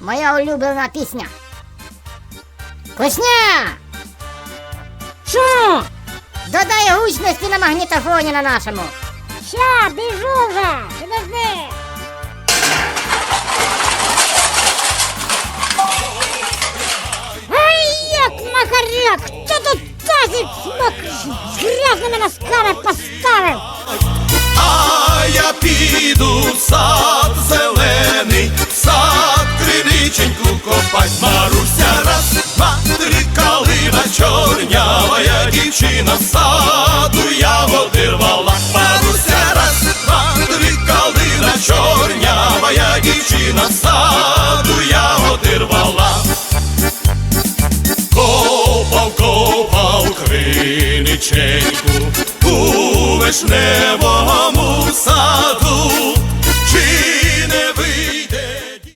Моя улюблена пісня. Кусня! Що? Додай гучності на магнітофоні на нашому. Ща, біжу вже! Підожди! Ай, як макаряк! Хто тут тазик мокрий з грязними носками поставив? Криниченьку. Маруся, раз, два, три, калина чорнявая дівчина саду ягоди рвала. Маруся, раз, два, три, калина чорнявая дівчина саду ягоди рвала. Копав, копав криниченьку у вишневого